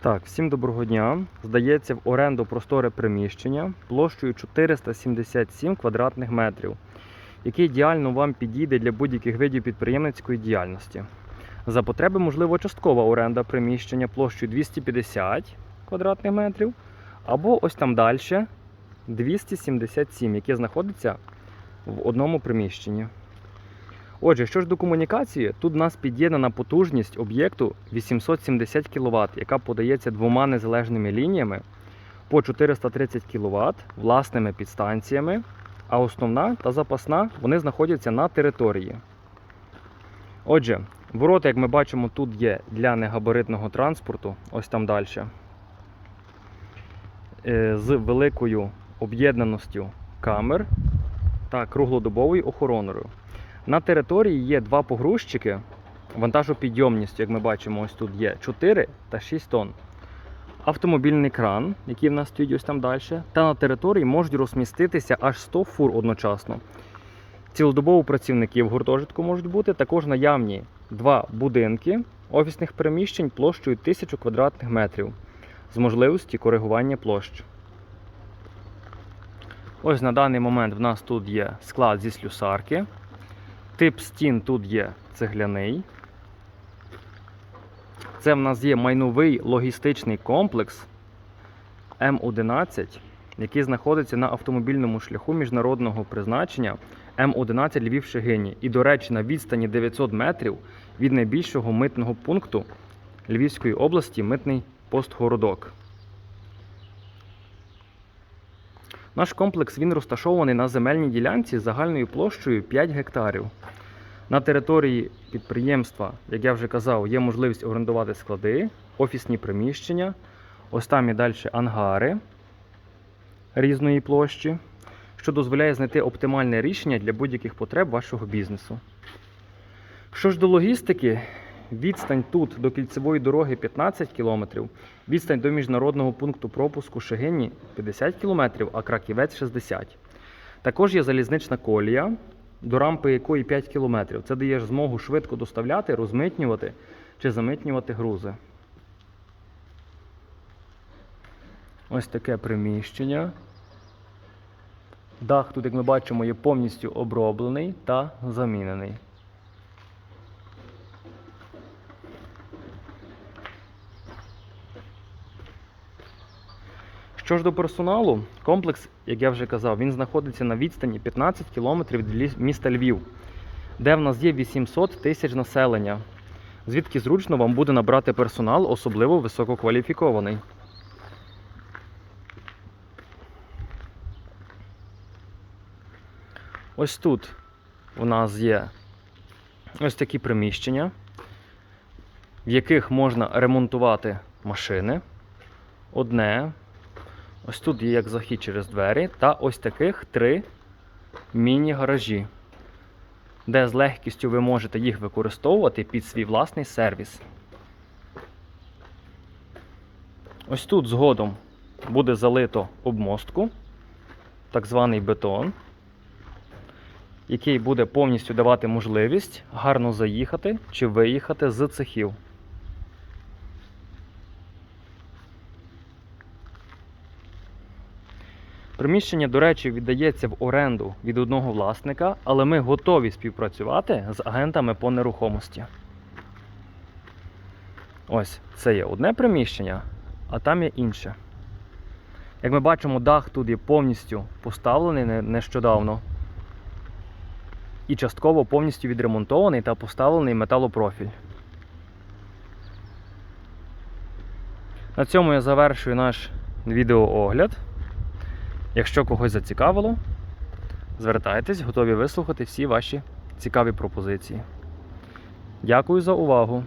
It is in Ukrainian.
Так, всім доброго дня. Здається, в оренду просторе приміщення площею 477 квадратних метрів, яке ідеально вам підійде для будь-яких видів підприємницької діяльності. За потреби, можливо, часткова оренда приміщення площею 250 квадратних метрів, або ось там далі 277, яке знаходиться в одному приміщенні. Отже, що ж до комунікації, тут у нас під'єднана потужність об'єкту 870 кВт, яка подається двома незалежними лініями по 430 кВт власними підстанціями, а основна та запасна вони знаходяться на території. Отже, ворота, як ми бачимо, тут є для негабаритного транспорту, ось там далі, е, з великою об'єднаністю камер та круглодобовою охороною. На території є два погрузчики вантажопідйомністю, як ми бачимо, ось тут є 4 та 6 тонн. Автомобільний кран, який в нас стоїть ось там далі, та на території можуть розміститися аж 100 фур одночасно. Цілодобово працівники в гуртожитку можуть бути, також наявні два будинки офісних приміщень площею 1000 квадратних метрів з можливості коригування площ. Ось на даний момент в нас тут є склад зі слюсарки. Тип стін тут є цегляний. Це в нас є майновий логістичний комплекс М11, який знаходиться на автомобільному шляху міжнародного призначення М11 Львів Шегині. І, до речі, на відстані 900 метрів від найбільшого митного пункту Львівської області митний пост Наш комплекс він розташований на земельній ділянці загальною площею 5 гектарів. На території підприємства, як я вже казав, є можливість орендувати склади, офісні приміщення, ось там і далі ангари різної площі, що дозволяє знайти оптимальне рішення для будь-яких потреб вашого бізнесу. Що ж до логістики, відстань тут до кільцевої дороги 15 км, відстань до міжнародного пункту пропуску Шегині 50 км, а Краківець 60 Також є залізнична колія, до рампи якої 5 км. Це дає змогу швидко доставляти, розмитнювати чи замитнювати грузи. Ось таке приміщення. Дах тут, як ми бачимо, є повністю оброблений та замінений. Що ж до персоналу, комплекс, як я вже казав, він знаходиться на відстані 15 км від міста Львів, де в нас є 800 тисяч населення, звідки зручно вам буде набрати персонал, особливо висококваліфікований. Ось тут у нас є ось такі приміщення, в яких можна ремонтувати машини. Одне, Ось тут є як захід через двері, та ось таких три міні-гаражі, де з легкістю ви можете їх використовувати під свій власний сервіс. Ось тут згодом буде залито обмостку, так званий бетон, який буде повністю давати можливість гарно заїхати чи виїхати з цехів. Приміщення, до речі, віддається в оренду від одного власника, але ми готові співпрацювати з агентами по нерухомості. Ось це є одне приміщення, а там є інше. Як ми бачимо, дах тут є повністю поставлений нещодавно. І частково повністю відремонтований та поставлений металопрофіль. На цьому я завершую наш відеоогляд. Якщо когось зацікавило, звертайтесь, готові вислухати всі ваші цікаві пропозиції. Дякую за увагу!